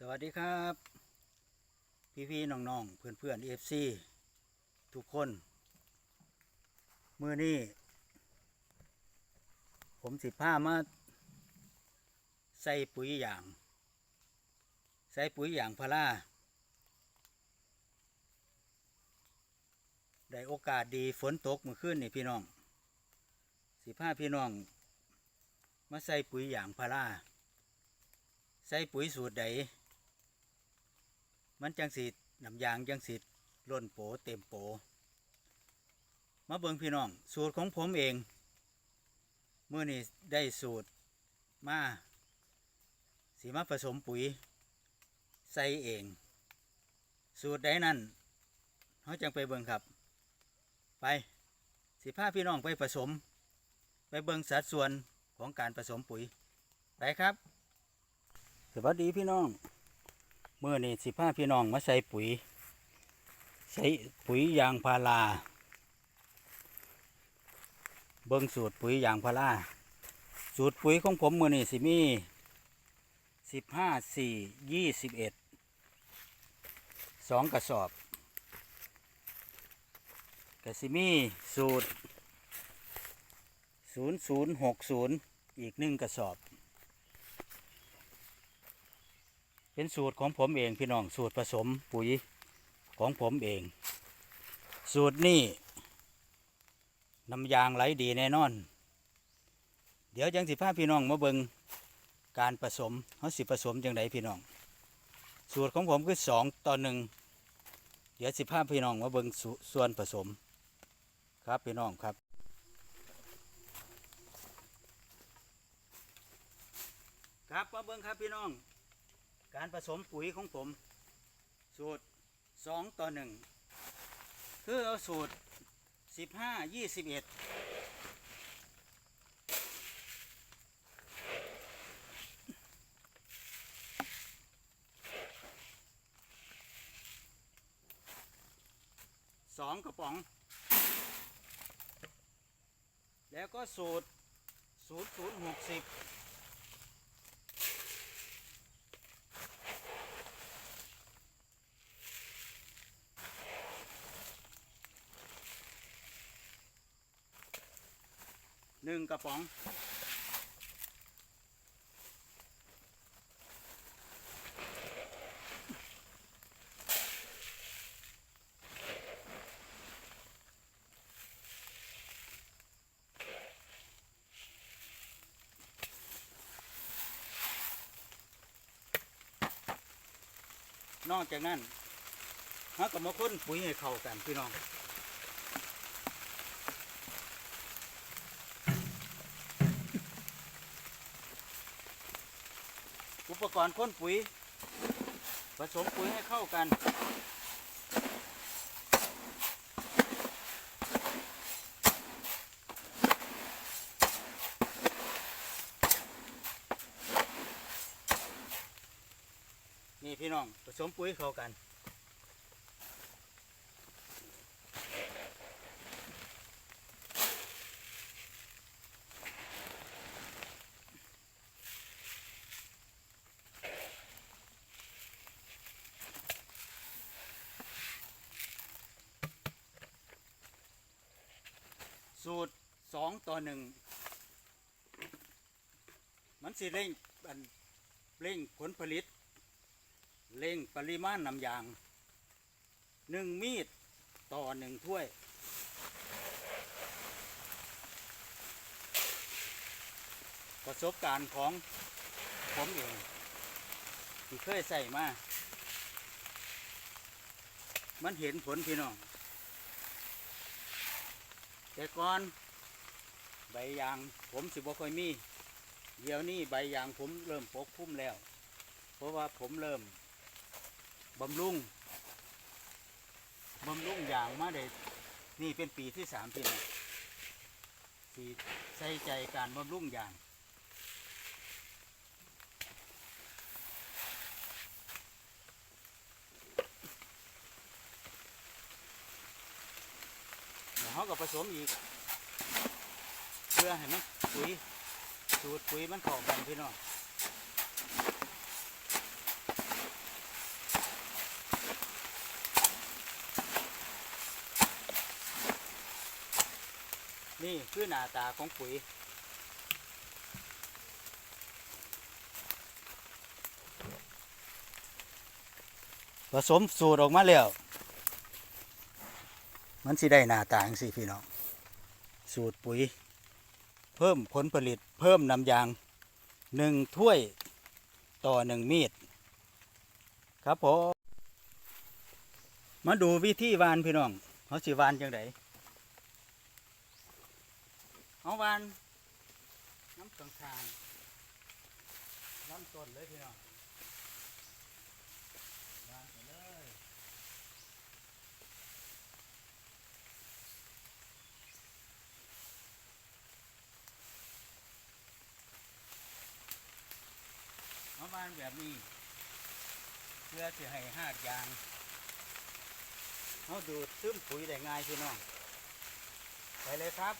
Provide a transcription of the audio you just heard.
สวัสดีครับ พี่พี่ๆน้องเพื่อนเพื่อนเอฟซีทุกคนเมื่อนี้ผมสิบผ้ามาใส่ปุ๋ยอย่าง ใส่ปุ๋ยอย่างพาราได้โอกาสดีฝนตกเมื่อคืนนี่พี่น้อง สิบผ้าพี่น้อง มาใส่ปุ๋ยอย่างพาราใส่ปุ๋ยสูตรใด มันจังสีน้ำยางจังสีล้นโปเต็มโป มาเบิ่งพี่น้อง สูตรของผมเองเมื่อนี้ได้สูตรมาสีมาผสมปุ๋ย ใส่เอง สูตรใดนั่นเขาจังไปเบิ่งครับ ไปสิพาพี่น้องไปผสม ไปเบิ่งสัดส่วนของการผสมปุ๋ยไปครับ สวัสดีพี่น้อง เมื่อนี่สิพาพี่น้องมาใส่ปุ๋ย ใส่ปุ๋ยยางพาราเบิ่งสูตรปุ๋ยยางพาราสูตรปุ๋ยของผมเมื่อนี่สิมีสิบห้าสี่ยี่สิบเอ็ดสองกระสอบกระสิมีสูตรศูนย์ศูนย์หกศูนย์อีกหนึ่งกระสอบ เป็นสูตรของผมเองพี่น้องสูตรผสมปุ๋ยของผมเอง สูตรนี้น้ำยางไหลดีแน่นอน เดี๋ยวจังสิพาพี่น้องมาเบิงการผสมเขาสิผสมจังไดพี่น้อง สูตรของผมคือสองต่อหนึ่งเดี๋ยวสิพาพี่น้องมาเบิงสส่วนผสมครับพี่น้องครับครับมาเบิงครับพี่น้อง การผสมปุ๋ยของผม สูตร 2 ต่อ 1 คือเอาสูตร 15 21สองกระป๋อง แล้วก็สูตรสูตรศูนย์หกสิบ หนึ่งกระป๋องนอกจากนั้นเราก็มาค้นปุ๋ยให้เข้ากันพี่น้อง อุ ปกรณ์พ่นปุ๋ย ผสมปุ๋ยให้เข้ากัน นี่พี่น้องผสมปุ๋ยเข้ากัน สูตรสองต่อหนึ่งมันสิเร่งอันเร่งผลผลิต เร่งปริมาณน้ำยางหนึ่งมีดต่อหนึ่งถ้วย ประสบการณ์ของผมเองที่เคยใส่มา มันเห็นผลพี่น้อง แต่ก่อนใบยางผมสิบ่ค่อยมี เดี๋ยวนี้ใบยางผมเริ่มปกคุ้มแล้ว เพราะว่าผมเริ่มบำรุงบำรุงยางมาได้นี่เป็นปีที่สามปีนะสีใส่ใจการบำรุงยาง ก็ผสมอีก เพื่อให้มันปุ๋ยสูตรปุ๋ยมันเข้ากันพี่น้องนี่คือหน้าตาของปุ๋ยผสมสูตรออกมาแล้ว มันสิได้หน้าตาจังสิพี่น้อง สูตรปุ๋ย เพิ่มผลผลิตเพิ่มน้ำยางหนึ่งถ้วยต่อหนึ่งมีด ครับผมมาดูวิธีวานพี่น้องเขาสิวานจังไดเอาวานน้ำตางทางน้ำต้นเลยพี่น้องวานไปเลย บ้าวานแบบนี้ เพื่อจะให้หากยางเขาดูดซึมปุ๋ยได้ง่ายพี่น้องไปเลยครับ